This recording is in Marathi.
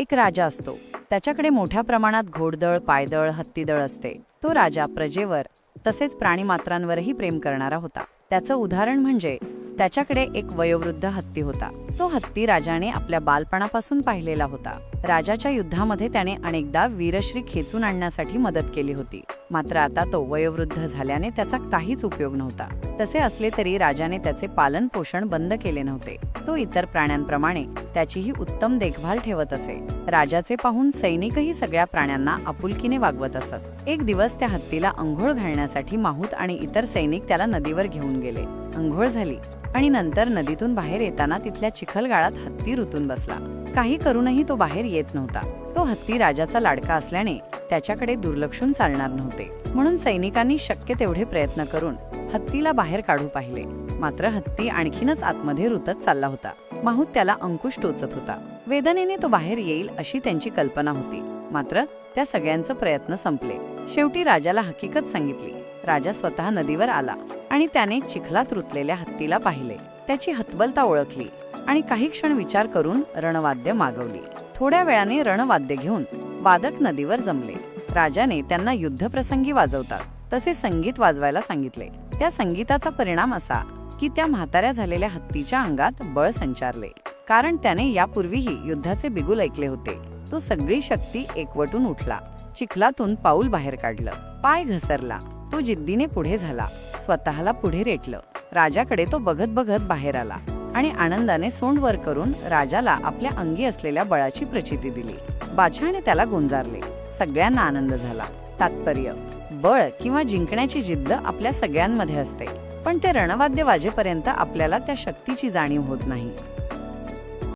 एक राजा असतो. त्याच्याकडे मोठ्या प्रमाणात घोडदळ पायदळ हत्तीदळ असते. तो राजा प्रजेवर तसेच प्राणीमात्रांवरही प्रेम करणारा होता. त्याचं उदाहरण म्हणजे त्याच्याकडे एक वयोवृद्ध हत्ती होता. तो हत्ती राजाने आपल्या बालपणापासून पाहिलेला होता. राजाच्या युद्धामध्ये त्याने अनेकदा वीरश्री खेचून आणण्यासाठी मदत केली होती. मात्र आता तो वयोवृद्ध झाल्याने त्याचा काहीच उपयोग नव्हता. तसे असले तरी राजाने त्याचे पालन पोषण बंद केले नव्हते. तो इतर प्राण्यांप्रमाणे त्याचीही उत्तम देखभाल ठेवत असे. राजाचे पाहून सैनिकही सगळ्या प्राण्यांना आपुलकीने वागवत असत. एक दिवस त्या हत्तीला अंघोळ घालण्यासाठी माहूत आणि इतर सैनिक त्याला नदीवर घेऊन गेले. अंघोळ झाली आणि नंतर नदीतून बाहेर येताना तिथल्या चिखलगाळात हत्ती रुतून बसला. काही करूनही तो बाहेर येत नव्हता. तो हत्ती राजाचा लाडका असल्याने त्याच्याकडे दुर्लक्षून चालणार नव्हते. म्हणून सैनिकांनी शक्य तेवढे प्रयत्न करून हत्तीला बाहेर काढू पाहिले. मात्र हत्ती आणखीनच आतमध्ये रुतत चालला होता. माहूत त्याला अंकुश टोचत होता. वेदनेने तो बाहेर येईल अशी त्यांची कल्पना होती. मात्र त्या सगळ्यांचे प्रयत्न संपले. शेवटी राजाला हकीकत सांगितली. राजा स्वतः नदीवर आला आणि त्याने चिखलात रुतलेल्या हत्तीला पाहिले. त्याची हतबलता ओळखली. आणि काही क्षण विचार करून रणवाद्य मागवली. थोड्या वेळाने रणवाद्य घेऊन वादक नदीवर जमले. राजाने त्यांना युद्धप्रसंगी वाजवतात. तसे संगीत वाजवायला सांगितले. त्या संगीताचा परिणाम असा की त्या म्हाताऱ्या झालेल्या हत्तीच्या अंगात बळ संचारले. कारण त्याने यापूर्वीही युद्धाचे बिगुल ऐकले होते. तो सगळी शक्ती एकवटून उठला. चिखलातून पाऊल बाहेर काढलं. पाय घसरला. तो जिद्दीने पुढे झाला. स्वतःला पुढे रेटलं. राजाकडे तो बघत बघत बाहेर आला. आणि आनंदाने सोंडवर करून राजाला आपल्या अंगी असलेल्या बळाची प्रचिती दिली. बादशहाने त्याला गुंजारले. सगळ्यांना आनंद झाला. तात्पर्य बळ किंवा जिंकण्याची जिद्द आपल्या सगळ्यांमध्ये असते. पण ते रणवाद्य वाजेपर्यंत आपल्याला त्या शक्तीची जाणीव होत नाही.